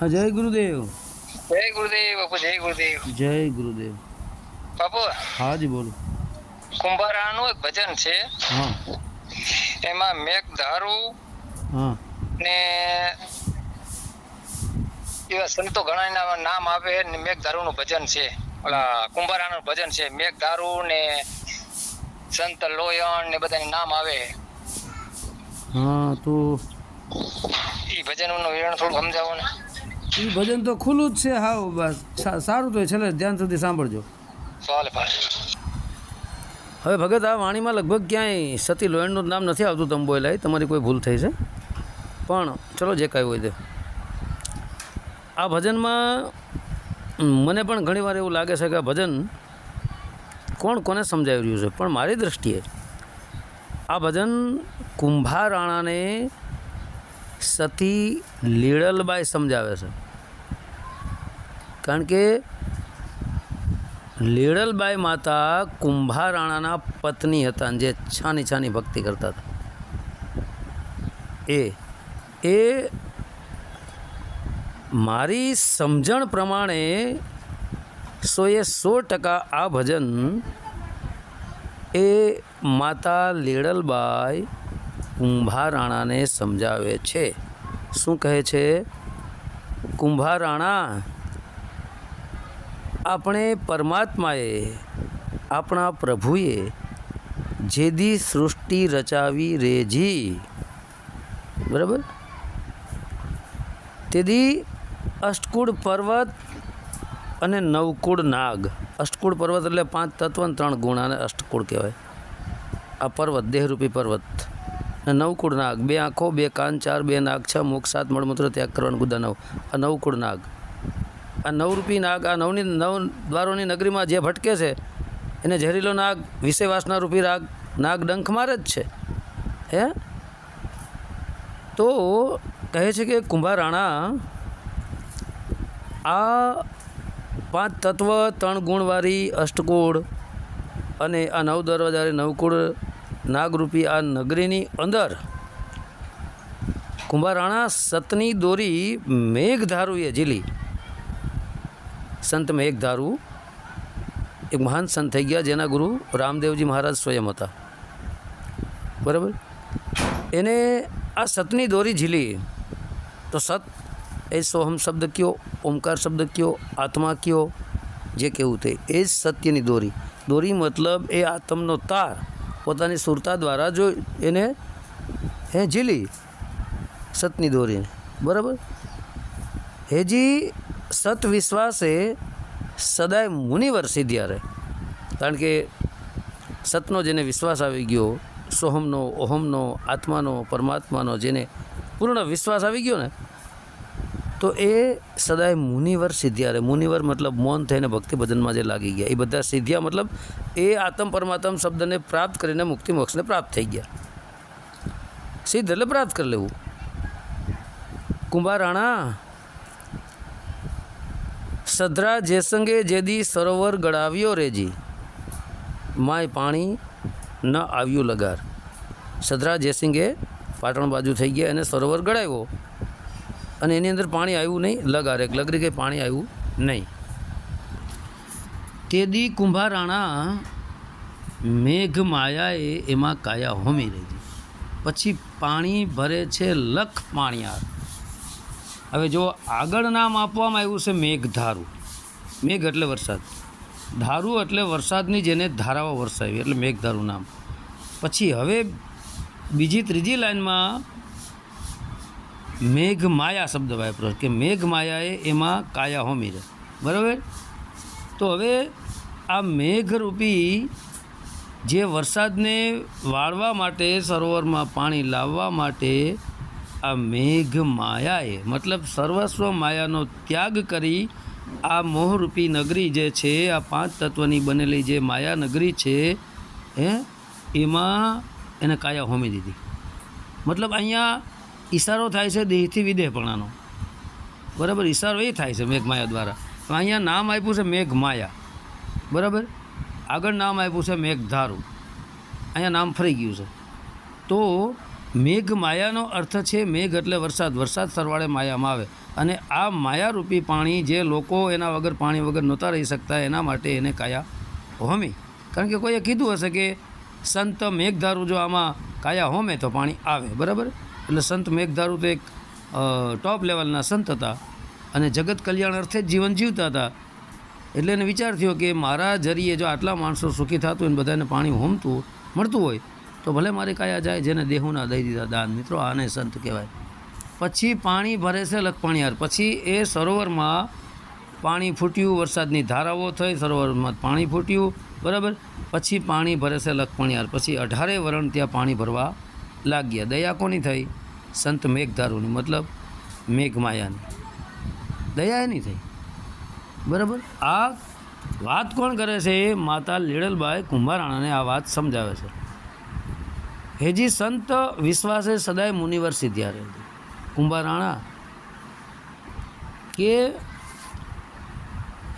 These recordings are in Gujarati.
હા જય ગુરુદેવ. જય ગુરુદેવ બાપુ જય ગુરુદેવ. જય ગુરુદેવ. બાપુ હાજી બોલો. કુંભારાનું એક ભજન છે. હા. એમાં મેઘ ધારું હા. ને એવા સંતો ઘણા નામ આવે ને મેઘનું ભજન છે. ઓલા કુંભારાનું ભજન છે. મેઘ ધારું ને સંત લોયણ ને બધાને નામ આવે. હા તો એ ભજનનું વિવરણ થોડું સમજાવો ને. એ ભજન તો ખુલ્લું જ છે હાવ બસ. સારું તો છે છેલ્લે ધ્યાન સુધી સાંભળજો. ચાલે ભાઈ. હવે ભગત આ વાણીમાં લગભગ ક્યાંય સતી લોયણનું નામ નથી આવતું તમે બોલાય તમારી કોઈ ભૂલ થઈ છે? પણ ચલો જે કાંઈ હોય તે. આ ભજનમાં મને પણ ઘણીવાર એવું લાગે છે કે આ ભજન કોણ કોને સમજાવી રહ્યું છે? પણ મારી દૃષ્ટિએ આ ભજન કુંભારાણાને સતી લીળલબાઈ સમજાવે છે. કારણ કે લીળલબાઈ માતા કુંભારાણાના પત્ની હતા જે છાની છાની ભક્તિ કરતા હતા. એ એ મારી સમજણ પ્રમાણે સોએ સો ટકા આ ભજન એ માતા લીળલબાઈ કુંભારાણાને સમજાવે છે. શું કહે છે? કુંભારાણા આપણે પરમાત્માએ, આપણા પ્રભુએ જેદી સૃષ્ટિ રચાવી રેજી. બરાબર? તેદી અષ્ટકુળ પર્વત અને નવકુળ નાગ. અષ્ટકુળ પર્વત એટલે પાંચ તત્વ અને ત્રણ ગુણ અને અષ્ટકુળ કહેવાય. આ પર્વત, દેહરૂપી પર્વત. અને નવકુળ નાગ. બે આંખો, બે કાન, ચાર, બે નાગ, છ મુખ સાત, મળમૂત્ર, ત્યાગ કરવાનું ગુદા નવ આ નવકુળ નાગ. આ નવરૂપી નાગ, આ નવની, નવ દ્વારોની નગરીમાં જે ભટકે છે, એને ઝેરીલો નાગ, વિષય વાસના રૂપી રાગ, નાગ ડંખ મારે જ છે. હે? તો કહે છે કે કુંભારાણા, આ પાંચ તત્વ, ત્રણ ગુણવાળી અષ્ટકોળ અને આ નવ દરવાજારી, નવકુળ નાગરૂપી આ નગરીની અંદર કુંભારાણા સતની દોરી મેઘધારુએ ઝીલી. સંત મેઘધારુ એક મહાન સંત થઈ ગયા જેના ગુરુ રામદેવજી મહારાજ સ્વયં હતા. બરાબર? એને આ સતની દોરી ઝીલી, તો સત એ સોહમ શબ્દ કયો, ઓમકાર શબ્દ કયો, આત્મા કયો, જે કહેવું તે, એ જ સત્યની દોરી. દોરી મતલબ એ આત્મનો તાર, પોતાની સુરતા દ્વારા જો એને એ ઝીલી, સતની દોરીને. બરાબર? હેજી સત એ સદાય મુનિવર સિદ્ધ્યા રહે. કારણ કે સતનો જેને વિશ્વાસ આવી ગયો, સોહમનો, ઓહમનો, આત્માનો, પરમાત્માનો જેને પૂર્ણ વિશ્વાસ આવી ગયો ને, તો એ સદાય મુનિવર સિદ્ધિયારે મુનિવર મતલબ મૌન થઈને ભક્તિ ભજનમાં જે લાગી ગયા. એ બધા સિદ્ધ્યા મતલબ એ આત્મ પરમાત્મ શબ્દને પ્રાપ્ત કરીને મુક્તિ મોક્ષને પ્રાપ્ત થઈ ગયા. સિદ્ધ એટલે પ્રાપ્ત કરી લેવું. કુંભારાણા સધરા જેસંગે જેદી સરોવર ગળાવ્યો રેજી. માય પાણી ન આવ્યું લગાર. સધરા જયસિંગે પાટણ બાજુ થઈ ગયા એને સરોવર ગળાવ્યો. અને એની અંદર પાણી આવ્યું નહીં, લગાર. એક લગરી કે પાણી આવ્યું નહીં. તેદી કુંભારાણા મેઘ માયાએ એમાં કાયા હોમી રહી પછી પાણી ભરે છે લખ પાણીયાર. હવે જો આગળ નામ આપવામાં આવ્યું છે મેઘધારું. મેઘ એટલે વરસાદ. ધારું એટલે વરસાદની જેને ધારાઓ વરસાવી, એટલે મેઘધારું નામ. પછી હવે બીજી ત્રીજી લાઈનમાં મેઘ માયા શબ્દ વાપરો કે મેઘ માયાએ એમાં કાયા હોમી રહે. બરાબર? તો હવે આ મેઘરૂપી જે વરસાદને વાળવા માટે, સરોવરમાં પાણી લાવવા માટે આ મેઘ માયાએ, મતલબ સર્વસ્વ માયાનો ત્યાગ કરી આ મોહરૂપી નગરી જે છે, આ પાંચ તત્વની બનેલી જે માયા નગરી છે, હે, એમાં એને કાયા હોમી દીધી. મતલબ અહીંયા ઈશારો થાય છે દેહથી વિદેહપણાનો. બરાબર? ઈશારો એ થાય છે મેઘ માયા દ્વારા. તો અહીંયા નામ આપ્યું છે મેઘ માયા. બરાબર? આગળ નામ આપ્યું છે મેઘધારું અહીંયા નામ ફરી ગયું છે. તો મેઘ માયાનો અર્થ છે મેઘ એટલે વરસાદ. વરસાદ સરવાળે માયામાં આવે. અને આ માયારૂપી પાણી જે લોકો એના વગર પાણી વગર નહોતા રહી શકતા, એના માટે એને કાયા હોમી. કારણ કે કોઈએ કીધું હશે કે સંત મેઘધારું જો આમાં કાયા હોમે તો પાણી આવે, બરાબર? એટલે સંત મેઘધારું તો એક ટોપ લેવલના સંત હતા અને જગત કલ્યાણ અર્થે જ જીવન જીવતા હતા. એટલે એને વિચાર થયો કે મારા જરીએ જો આટલા માણસો સુખી થતું હોય ને બધાને પાણી હોમતું, મળતું હોય તો ભલે મારી કાયા જાય, જેને દેહુના દઈ દીધા દાન, મિત્રો, આને સંત કહેવાય. પછી પાણી ભરે છે લખપાણિયાર. પછી એ સરોવરમાં પાણી ફૂટ્યું, વરસાદની ધારાઓ થઈ, સરોવરમાં પાણી ફૂટ્યું, બરાબર? પછી પાણી ભરે છે લખપણિયાર. પછી અઢારે વરણ ત્યાં પાણી ભરવા લાગ્યા. દયા કોની થઈ? સંત મેઘધારુની. મતલબ મેઘમાયાની. દયા એની થઈ. બરાબર? આ વાત કોણ કરે છે? માતા લીડલબાઈ કુંભારાણાને આ વાત સમજાવે છે. હેજી સંત વિશ્વાસે સદાય મુનિવર સિદ્ધ્યા રહે કુંભારાણા કે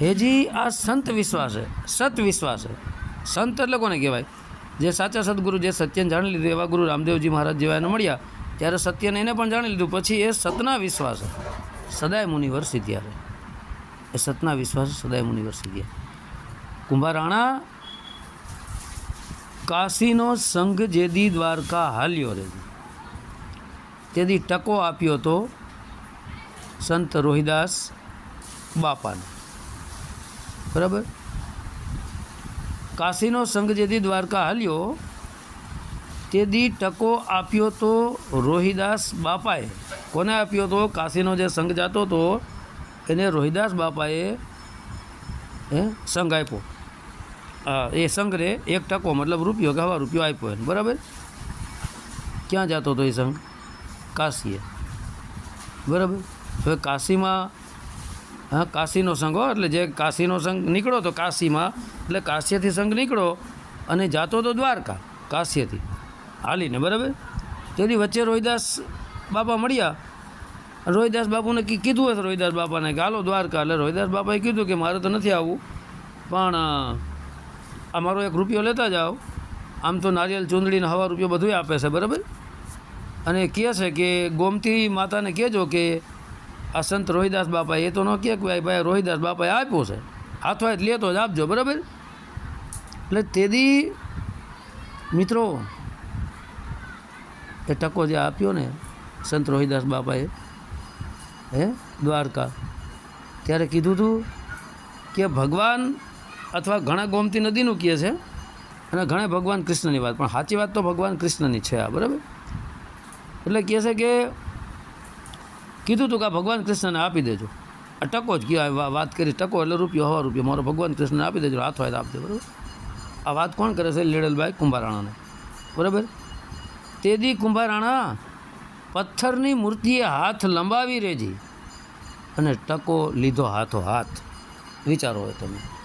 હેજી આ સંત વિશ્વાસે, સત વિશ્વાસે, સંત એટલે કોને કહેવાય? જે સાચા સદગુરુ, જે સત્યને જાણી લીધું, એવા ગુરુ રામદેવજી મહારાજ જેવા એને મળ્યા, ત્યારે સત્યને એને પણ જાણી લીધું, પછી એ સતના વિશ્વાસે સદાય મુનિવર સિદ્ધ્યા રહે. એ સતના વિશ્વાસે સદાય મુનિવર સિદ્ધ્યા. કુંભારાણા કાશીનો સંઘ જેદી દ્વારકા હાલ્યો રે. તેથી ટકો આપ્યો તો સંત રોહિદાસ બાપાને. બરાબર? કાશીનો સંઘ જેદી દ્વારકા હાલ્યો તેથી ટકો આપ્યો તો રોહિદાસ બાપાએ. કોને આપ્યો તો? કાશીનો જે સંઘ જાતો હતો એને રોહિદાસ બાપાએ સંઘ આપ્યો. એ સંઘરે એક ટકો, મતલબ રૂપિયો કે હવા રૂપિયો આપ્યો એને, બરાબર? ક્યાં જતો હતો એ સંઘ? કાશીએ. બરાબર? હવે કાશીમાં, હા, કાશીનો સંઘ હો, એટલે જે કાશીનો સંઘ નીકળો તો કાશીમાં, એટલે કાશીથી સંઘ નીકળો અને જાતો તો દ્વારકા કાશીથી હાલીને, બરાબર? તેથી વચ્ચે રોહિદાસ બાપા મળ્યા. રોહિદાસ બાપુને કીધું હશે રોહિદાસ બાપાને કે, હાલો દ્વારકા. એટલે રોહિદાસ બાપાએ કીધું કે, મારે તો નથી આવવું. પણ અમારો એક રૂપિયો લેતા જાઓ. આમ તો નારિયેલ ચૂંદડીને હવા રૂપિયો બધું આપે છે, બરાબર? અને કહે છે કે ગોમતી માતાને કહેજો કે આ સંત રોહિદાસ બાપા એ તો ન કહે કે ભાઈ રોહિદાસ બાપાએ આપ્યો છે. હાથો હાથ લેતો જ આપજો, બરાબર? એટલે તેદી, મિત્રો, એ ટકો જે આપ્યો ને સંત રોહિદાસ બાપાએ, હે, દ્વારકા, ત્યારે કીધું હતું કે ભગવાન અથવા ઘણા ગોમતી નદીનું કહે છે. અને ઘણા ભગવાન કૃષ્ણની વાત. પણ સાચી વાત તો ભગવાન કૃષ્ણની છે આ, બરાબર? એટલે કહે છે કે, કીધું હતું કે ભગવાન કૃષ્ણને આપી દેજો. આ ટકો જ કહેવાય વાત કરી ટકો, એટલે રૂપિયો, હવા રૂપિયો, મારો ભગવાન કૃષ્ણને આપી દેજો, હાથ હોય તો આપજો, બરાબર? આ વાત કોણ કરે છે? લીડલભાઈ કુંભારાણાને. બરાબર? તેદી કુંભારાણા પથ્થરની મૂર્તિએ હાથ લંબાવી રેજી અને ટકો લીધો હાથો હાથ વિચારો હોય તમે.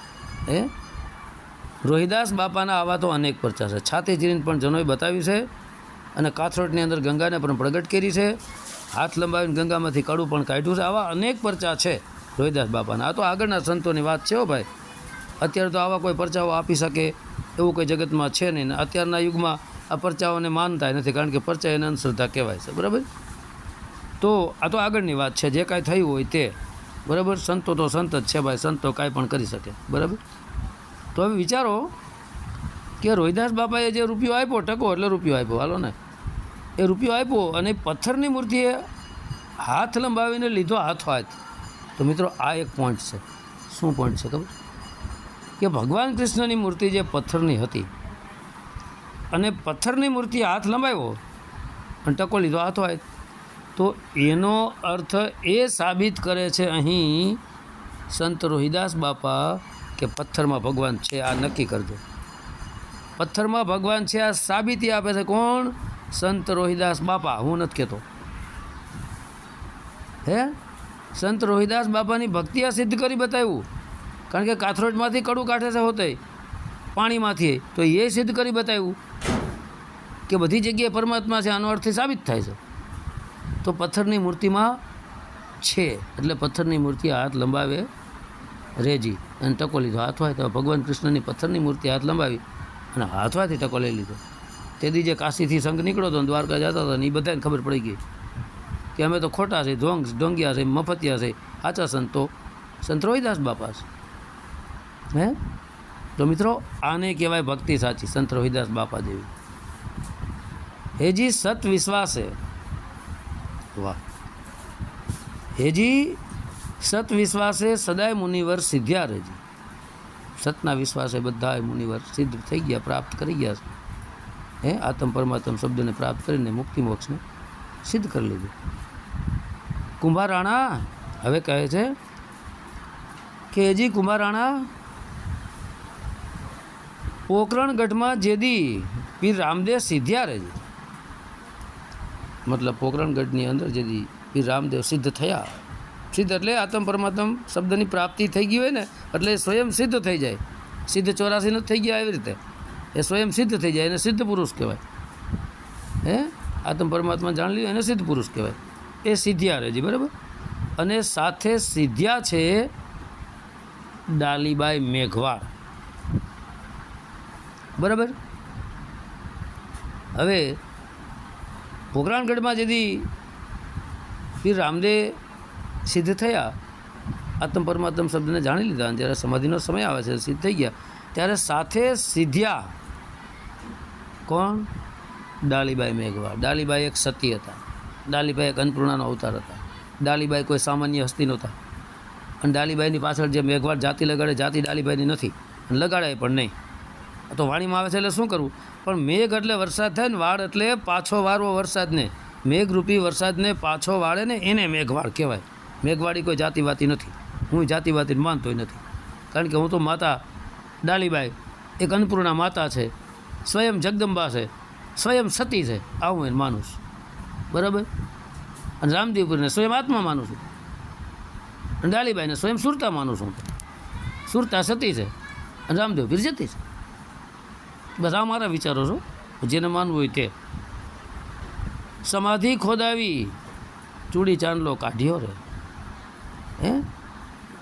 હે? રોહિદાસ બાપાના આવા તો અનેક પરચા છે. છાતી ચીરીને પણ જનોએ બતાવી છે અને કાથરોટની અંદર ગંગાને પણ પ્રગટ કરી છે. હાથ લંબાવીને ગંગામાંથી કડું પણ કાઢ્યું છે. આવા અનેક પરચા છે રોહિદાસ બાપાના. આ તો આગળના સંતોની વાત છે હો ભાઈ. અત્યારે તો આવા કોઈ પરચાઓ આપી શકે એવું કોઈ જગતમાં છે નહીં. અત્યારના યુગમાં આ પરચાઓને માનતા નથી કારણ કે પરચા એને અંધશ્રદ્ધા કહેવાય છે. બરાબર? તો આ તો આગળની વાત છે. જે કાંઈ થયું હોય તે. બરાબર? સંતો તો સંત જ છે ભાઈ, સંતો કાંઈ પણ કરી શકે. બરાબર? તો હવે વિચારો કે રોહિદાસ બાપાએ જે રૂપિયો આપ્યો, ટકો એટલે રૂપિયો આપ્યો, હાલો ને. એ રૂપિયો આપ્યો અને પથ્થરની મૂર્તિએ હાથ લંબાવીને લીધો હાથો હાથ. તો મિત્રો, આ એક પોઈન્ટ છે. શું પોઈન્ટ છે ખબર? કે ભગવાન કૃષ્ણની મૂર્તિ જે પથ્થરની હતી અને પથ્થરની મૂર્તિ હાથ લંબાવ્યો અને ટકો લીધો હાથો હાથ. તો એનો અર્થ એ સાબિત કરે છે અહીં સંત રોહિદાસ બાપા કે પથ્થરમાં ભગવાન છે, આ નક્કી કરજો. પથ્થરમાં ભગવાન છે, આ સાબિતી આપે છે કોણ? સંત રોહિદાસ બાપા, હું નથી કહેતો હે? સંત રોહિદાસ બાપાની ભક્તિ આ સિદ્ધ કરી બતાવ્યું. કારણ કે કાથરોટમાંથી કડું કાઢે છે હોતે, પાણીમાંથી. તો એ સિદ્ધ કરી બતાવ્યું કે બધી જગ્યાએ પરમાત્મા છે, આનો અર્થ સાબિત થાય છે. તો પથ્થરની મૂર્તિમાં છે. એટલે પથ્થરની મૂર્તિ હાથ લંબાવે રેજી. અને ટકો લીધો. હાથ હોય તો ભગવાન કૃષ્ણની પથ્થરની મૂર્તિ હાથ લંબાવી અને હાથવાથી ટકો લઈ લીધો. તેથી જે કાશીથી સંઘ નીકળ્યો હતો દ્વારકા જતા હતા ને એ બધાને ખબર પડી ગઈ કે અમે તો ખોટા છે ઢોંગ ઢોંગિયા છે, મફતિયા છે, સાચા સંતો. સંત રોહિદાસ બાપા છે હે? તો મિત્રો, આને કહેવાય ભક્તિ સાચી, સંત રોહિદાસ બાપા જેવી હેજી સત વિશ્વાસે વાહ. હેજી, સત વિશ્વાસે સદાય મુનિવર સિદ્ધ્યા રહેજી. સતના વિશ્વાસે બધા મુનિવર સિદ્ધ થઈ ગયા, પ્રાપ્ત કરી ગયા છે. હે, આત્મ પરમાત્મ શબ્દને પ્રાપ્ત કરીને મુક્તિ મોક્ષને સિદ્ધ કરી લીધું. કુંભારાણા, હવે કહે છે કે હજી કુંભારાણા, પોકરણગઢમાં જેદી પીર રામદેવ સિદ્ધ્યા રહેજે. મતલબ પોકરણગઢની અંદર જેથી પીર રામદેવ સિદ્ધ થયા. સિદ્ધ એટલે આત્મ પરમાત્મ શબ્દની પ્રાપ્તિ થઈ ગઈ હોય ને, એટલે સ્વયં સિદ્ધ થઈ જાય. સિદ્ધ ચોરાસી નથી થઈ ગયા એવી રીતે. એ સ્વયં સિદ્ધ થઈ જાય, એને સિદ્ધ પુરુષ કહેવાય. હે? આત્મ પરમાત્મા જાણી લીધું એને સિદ્ધ પુરુષ કહેવાય. એ સિદ્ધ્યા રહેજી બરાબર? અને સાથે સિદ્ધ્યા છે ડાલીબાઈ મેઘવાળ. બરાબર? હવે પોકરાણગઢમાં જેથી પીર રામદેવ સિદ્ધ થયા, આત્મ પરમાત્મ શબ્દને જાણી લીધા અને જ્યારે સમાધિનો સમય આવે છે, સિદ્ધ થઈ ગયા. ત્યારે સાથે સિદ્ધ્યા કોણ? ડાલીબાઈ મેઘવા ડાલીબાઈ એક સતી હતા. ડાલીબાઈ એક અન્નપૂર્ણાનો અવતાર હતા. ડાલીબાઈ કોઈ સામાન્ય હસ્તી નહોતા. અને ડાલીબાઈની પાછળ જે મેઘવાડ જાતિ લગાડે, જાતિ ડાલીબાઈની નથી. લગાડાય પણ નહીં. તો વાણીમાં આવે છે એટલે શું કરવું? પણ મેઘ એટલે વરસાદ થાય ને વાળ એટલે પાછો વારવો વરસાદને. મેઘરૂપી વરસાદને પાછો વાળે ને એને મેઘવાળ કહેવાય. મેઘવાળી કોઈ જાતિવાતી નથી. હું જાતિવાતી માનતોય નથી. કારણ કે હું તો માતા ડાલીબાઈ, એક અન્નપૂર્ણા માતા છે. સ્વયં જગદંબા છે. સ્વયં સતી છે. આવું એને માનું છું. બરાબર? અને રામદેવપુરને સ્વયં આત્મા માનું છું. અને ડાલીબાઈને સ્વયં સુરતા માનું છું સુરતા સતી છે. અને રામદેવપીર જતી છે. આ મારા વિચારો છો? જેને માનવું હોય તે. સમાધિ ખોદાવી, ચૂડી ચાંદલો કાઢ્યો રે. હે?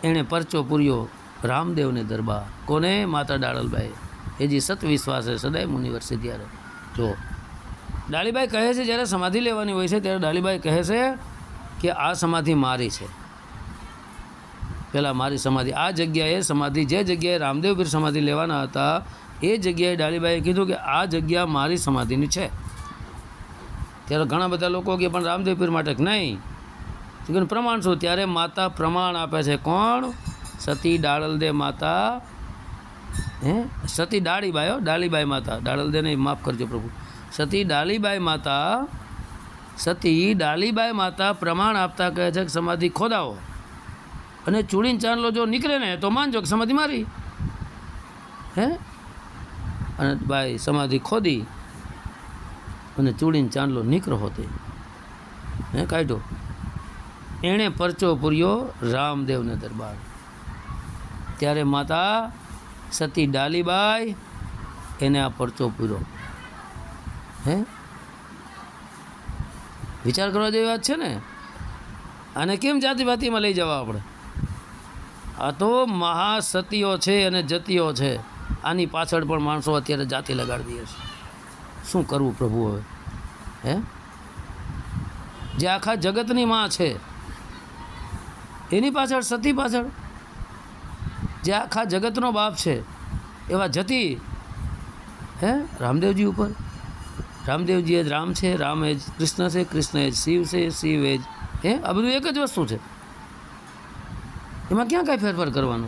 એણે પરચો પૂર્યો રામદેવને દરબાર. કોને? માતા ડાળલબાઈ એ જે વિશ્વાસે સદાય મુનિવર સિદ્ધિયારે જો, ડાળીબાઈ કહે છે, જ્યારે સમાધિ લેવાની હોય છે, ત્યારે ડાળીબાઈ કહે છે કે આ સમાધિ મારી છે. પહેલાં મારી સમાધિ. આ જગ્યાએ સમાધિ, જે જગ્યાએ રામદેવ પીર સમાધિ લેવાના હતા એ જગ્યાએ ડાળીબાઈએ કીધું કે આ જગ્યા મારી સમાધિની છે. ત્યારે ઘણા બધા લોકો કે પણ રામદેવ પીર માટે નહીં? તો કે પ્રમાણ શું? ત્યારે માતા પ્રમાણ આપે છે કોણ? સતી ડાળલદે માતા. હે? સતી ડાળીબાઈ ડાળીબાઈ માતા. નહીં, માફ કરજો પ્રભુ. સતી ડાળીબાઈ માતા, સતી ડાળીબાઈ માતા પ્રમાણ આપતા કહે છે કે સમાધિ ખોદાવો. અને ચૂડીન ચાંદલો જો નીકળે ને, તો માનજો કે સમાધિ મારી. હે? અને ભાઈ સમાધિ ખોદી અને ચૂડીને ચાંદલો નીકળો હોતે. હે કાઢ્યો એણે પરચો પૂર્યો રામદેવને દરબાર. ત્યારે માતા સતી ડાલીબાઈ એને આ પરચો પૂર્યો. હે? વિચાર કરવા જેવી વાત છે ને? આને કેમ જાતિવાતીમાં લઈ જવા આપણે? આ તો મહાસતીઓ છે અને જતીઓ છે. આની પાછળ પણ માણસો અત્યારે જાતિ લગાડી દે છે. શું કરવું પ્રભુ હવે? હે? જે આખા જગતની માં છે, એની પાછળ, સતી પાછળ? જે આખા જગતનો બાપ છે, એવા જતી? હે? રામદેવજી ઉપર? રામદેવજી એ જ રામ છે, રામ એ જ કૃષ્ણ છે, કૃષ્ણ એ જ શિવ છે, શિવ એ જ હે? આ બધું એક જ વસ્તુ છે. એમાં ક્યાં કાંઈ ફેરફાર કરવાનો?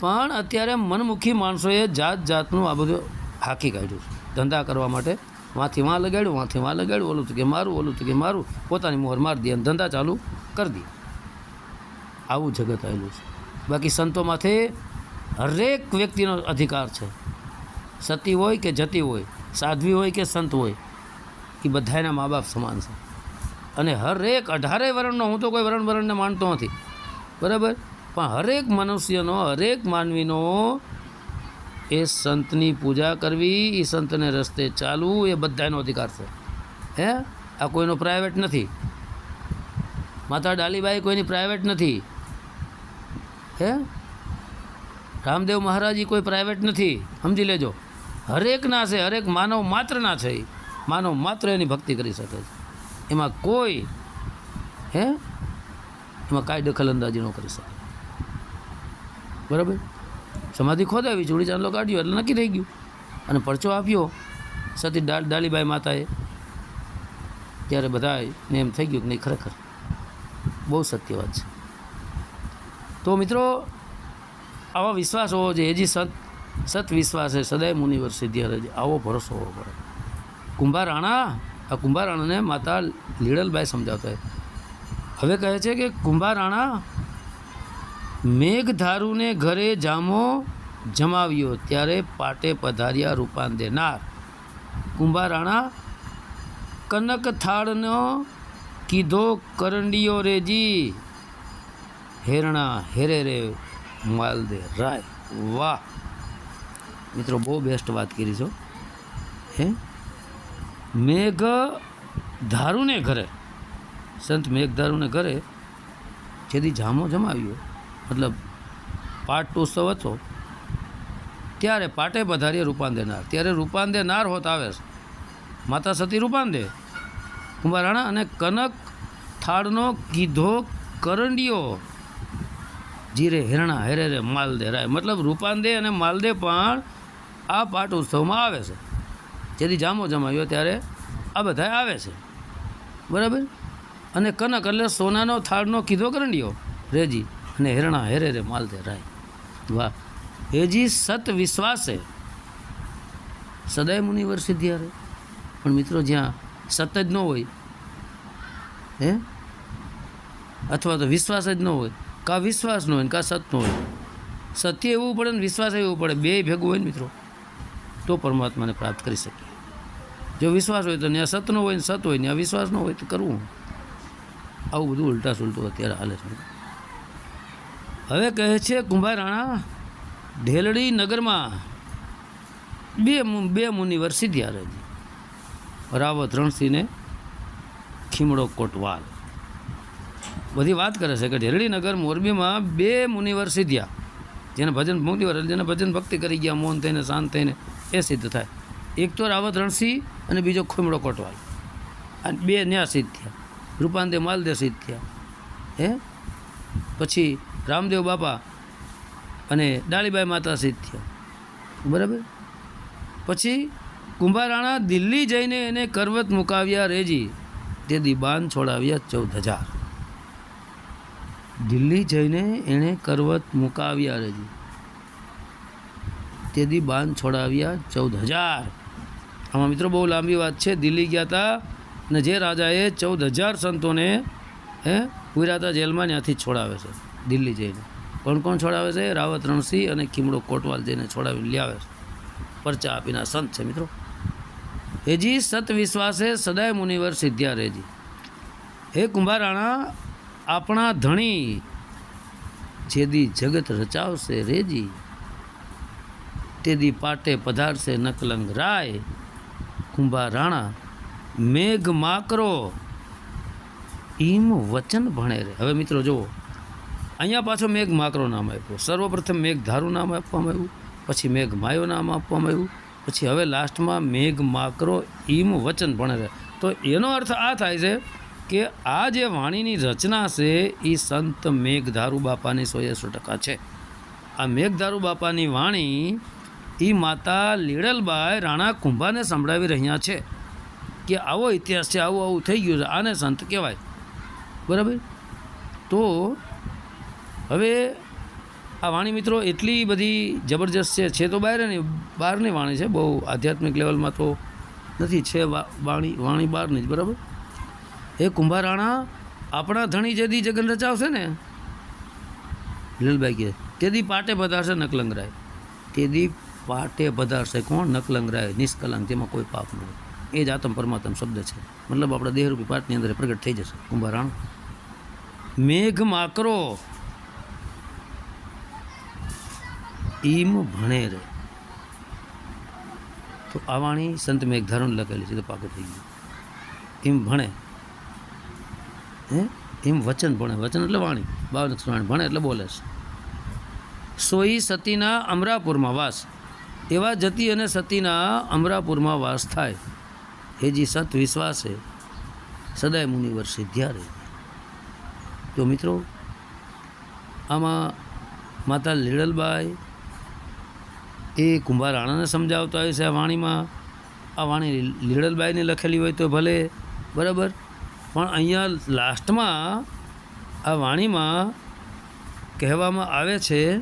પણ અત્યારે મનમુખી માણસોએ જાત જાતનું આ બધું હાકી કાઢ્યું છે. ધંધા કરવા માટે વાંથી વાં લગાડ્યું, વાંથી વાં લગાડ્યું, ઓલું તો કે મારું, ઓલું તો કે મારું. પોતાની મોહર મારી દે અને ધંધા ચાલુ કરી દે. આવું જગત આવેલું છે. બાકી સંતોમાંથી હરેક વ્યક્તિનો અધિકાર છે. સતી હોય કે જતી હોય, સાધ્વી હોય કે સંત હોય, એ બધાના મા બાપ સમાન છે. અને હરેક અઢારે વર્ણનો, હું તો કોઈ વર્ણ વર્ણને માનતો નથી. બરાબર? પણ હરેક મનુષ્યનો, હરેક માનવીનો એ સંતની પૂજા કરવી, એ સંતને રસ્તે ચાલવું, એ બધાનો અધિકાર છે. હે? આ કોઈનો પ્રાઇવેટ નથી. માતા ડાલીબાઈ કોઈની પ્રાઇવેટ નથી. હે? રામદેવ મહારાજી કોઈ પ્રાઇવેટ નથી. સમજી લેજો. હરેકના છે, હરેક માનવ માત્રના છે. એ. માનવ માત્ર એની ભક્તિ કરી શકે છે. એમાં કોઈ, હે? એમાં કાંઈ દખલ અંદાજી ન કરી શકે. બરાબર? સમાધિ ખોદાવી ચૂડી ચાંદલો કાઢ્યો, એટલે નક્કી થઈ ગયું. અને પરચો આપ્યો. સતી ડાલ ડાલીબાઈ માતાએ. ત્યારે બધાને એમ થઈ ગયું કે નહીં, ખરેખર. બહુ સત્ય વાત છે. તો મિત્રો, આવા વિશ્વાસ હોવો જોઈએ. હજી સત સત વિશ્વાસ છે. સદાય મુનિવર સિદ્ધિ આવો ભરોસો હોવો પડે. કુંભારાણા આ કુંભારાણાને માતા લીડલબાઈ સમજાવતા. હવે કહે છે કે કુંભાર રાણા મેઘધારુને ઘરે જામો જમાવ્યો ત્યારે પાટે પધાર્યા રૂપાન દેનાર કુંભારાણા કનક થાળનો કીધો, કરંડીઓ રેજી, હેરણા હેરે રે માલદે રાય. વાહ! મિત્રો, બહુ બેસ્ટ વાત કરી છો હે. મેઘ ધારુને ઘરે, સંત મેઘધારુને ઘરે જેથી જામો જમાવ્યો મતલબ પાટ ઉત્સવ હતો, ત્યારે પાટે પધારીએ રૂપાંદે નાર ત્યારે રૂપાંદે નાર હોત આવે. માતા સતી રૂપાંદે, કુંભારાણા અને કનક થાળનો કીધો કરંડિયો. જીરે, હેરણા, હેરે રે, માલદે, રાય. મતલબ રૂપાંદે અને માલદે પણ આ પાટ ઉત્સવમાં આવે છે. જેથી જામો જમાવ્યો ત્યારે આ બધા આવે છે. બરાબર? અને કનક એટલે સોનાનો થાળનો કીધો કરંડિયો. રેજી. અને હેરણા હેરે રે માલદે રાય. વાહ. હેજી સત વિશ્વાસે. સદાય મુનિવર સિદ્ધિ હારે. પણ મિત્રો જ્યાં સત જ ન હોય, હે? અથવા તો વિશ્વાસ જ ન હોય, કા વિશ્વાસ ન હોય ને કા સત ન હોય. સત્ય એવું પડે ને વિશ્વાસ એવું પડે, બે ભેગું હોય ને મિત્રો, તો પરમાત્માને પ્રાપ્ત કરી શકીએ. જો વિશ્વાસ હોય તો ત્યાં સત ન હોય ને સત હોય ત્યાં વિશ્વાસ ન હોય તો કરવું? આવું બધું ઉલટા સુલટું અત્યારે હાલે છે. હવે કહે છે, કુંભાર રાણા, ઢેલડી નગરમાં બે બે મુનિવર વર્ષી રહે રાવત રણસિંહને ખીમડો કોટવાલ. બધી વાત કરે છે કે ઢેરડીનગર મોરબીમાં બે મુનિવર સિદ્ધ્યા જેને ભજન એટલે જેને ભજન ભક્તિ કરી ગયા મૌન થઈને, શાંત થઈને, એ સિદ્ધ થાય. એક તો રાવત રણસિંહ અને બીજો ખીમડો કોટવાલ. આ બે ન્યા સિદ્ધ થયા રૂપાંદે માલદે સિદ્ધ થયા હે? પછી રામદેવ બાપા અને ડાળીબાઈ માતા સિદ્ધ થયા. બરાબર? પછી કુંભારાણા દિલ્હી જઈને એને કરવત મુકાવ્યા રેજી. તે દિબાન છોડાવ્યા ચૌદ હજાર. દિલ્હી જઈને એણે કરવત મુકાવ્યા રેજી. તે દી બાન છોડાવ્યા ચૌદ હજાર. આમાં મિત્રો બહુ લાંબી વાત છે. દિલ્હી ગયા હતા અને જે રાજાએ ચૌદ હજાર સંતોને, હે, પુરાતા જેલમાં ત્યાંથી છોડાવે છે. દિલ્હી જઈને. કોણ કોણ છોડાવે છે, રાવત રણસિંહ અને ખીમડો કોટવાલ જઈને છોડાવીને આવે છે. પરચા આપીના સંત છે મિત્રો. હેજી સત વિશ્વાસે સદાય મુનિવર સિદ્ધ્યા રેજી હે કુંભારાણા, આપણા ધણી જેદી જગત રચાવશે રેજી. તેદી પાટે પધારશે નકલંગ રાય. કુંભારાણા, મેઘ માકરો. ઈમ વચન ભણે રે. હવે મિત્રો જુઓ. અહીંયા પાછો મેઘ માકરો નામ આપ્યું. સર્વપ્રથમ મેઘ ધારું નામ આપવામાં આવ્યું, પછી મેઘ માયો નામ આપવામાં આવ્યું, પછી હવે લાસ્ટમાં મેઘ માકરો ઈમ વચન ભણે છે. તો એનો અર્થ આ થાય છે કે આ જે વાણીની રચના છે એ સંત મેઘધારુ બાપાની સોએ સો ટકા છે. આ મેઘધારુ બાપાની વાણી એ માતા લીડલબાઈ રાણા કુંભાને સંભળાવી રહ્યા છે કે આવો ઇતિહાસ છે, આવું આવું થઈ ગયું છે, આને સંત કહેવાય. બરાબર? તો હવે આ વાણી મિત્રો એટલી બધી જબરજસ્ત છે. છે તો બહારની બહારની વાણી છે. બહુ આધ્યાત્મિક લેવલમાં તો નથી. છે વાણી વાણી બહારની જ, બરાબર? એ કુંભારાણા આપણા ધણી જેદી જગન રચાવશે ને? લીલભાઈ કે તેદી પાટે પધારશે નકલંગરાય. તેદી પાટે પધારશે કોણ? નકલંગરાય. નિષ્કલંગ તેમાં કોઈ પાપ નહીં એ જ આત્મ પરમાત્મ શબ્દ છે. મતલબ આપણા દેહરૂપી પાટની અંદર પ્રગટ થઈ જશે. કુંભારાણ. મેઘ માકરો. ઈમ ભણે રે તો આ વાણી સંત મેઘધારણ લખેલી છે તો પાકું થઈ ગયું. એમ ભણે. હે? એમ વચન ભણે. વચન એટલે વાણી. બાવન વાણી. ભણે એટલે બોલે છે. સોઈ સતીના અમરાપુરમાં વાસ. એવા જતી અને સતીના અમરાપુરમાં વાસ થાય. હેજી સત વિશ્વાસે, સદાય મુનિવર સિદ્ધ્યા રહે. તો મિત્રો, આમાં માતા લીડલબાઈ એ કુંભાર રાણાને સમજાવતા હોય છે આ વાણીમાં. આ વાણી લીડલબાઈને લખેલી હોય તો ભલે, બરાબર? પણ અહીંયા લાસ્ટમાં આ વાણીમાં કહેવામાં આવે છે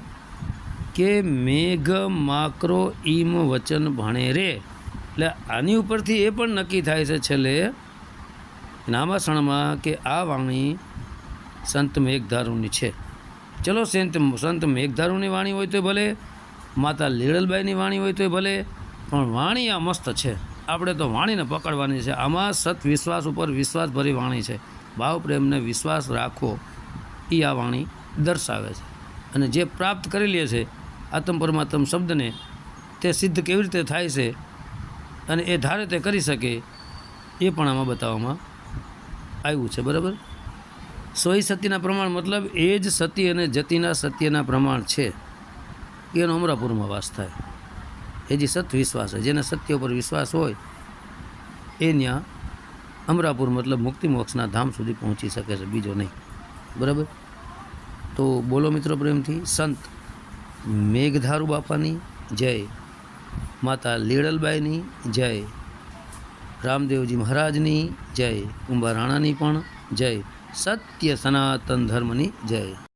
કે મેઘ માકરો ઈમ વચન ભણે રે. એટલે આની ઉપરથી એ પણ નક્કી થાય છે છેલ્લે નામાસણમાં કે આ વાણી સંત મેઘધારુની છે. ચલો, સંત સંત મેઘધારુની વાણી હોય તો ભલે માતા લીડલબાઈની વાણી હોય તો ભલે, પણ વાણી આ મસ્ત છે. આપણે તો વાણીને પકડવાની છે. આમાં સત વિશ્વાસ ઉપર વિશ્વાસભરી વાણી છે. ભાવ પ્રેમને વિશ્વાસ રાખવો એ આ વાણી દર્શાવે છે. અને જે પ્રાપ્ત કરી લે છે, આત્મ પરમાત્મ શબ્દને, તે સિદ્ધ કેવી રીતે થાય છે અને એ ધારે તે કરી શકે, એ પણ આમાં બતાવવામાં આવ્યું છે. બરાબર? સોય સતીના પ્રમાણ મતલબ એ જ સતી અને જતીના સત્યના પ્રમાણ છે. એનો અમરાપુરમાં વાસ થાય. એ જે સત વિશ્વાસ છે જેને સત્ય ઉપર વિશ્વાસ હોય, એ ત્યાં અમરાપુર મતલબ મુક્તિ મોક્ષના ધામ સુધી પહોંચી શકે છે, બીજો નહીં. બરાબર? તો બોલો મિત્રો પ્રેમથી, સંત મેઘધારુ બાપાની જય, માતા લીડલબાઈની જય, રામદેવજી મહારાજની જય કુંભા રાણાની પણ જય, સત્ય સનાતન ધર્મની જય.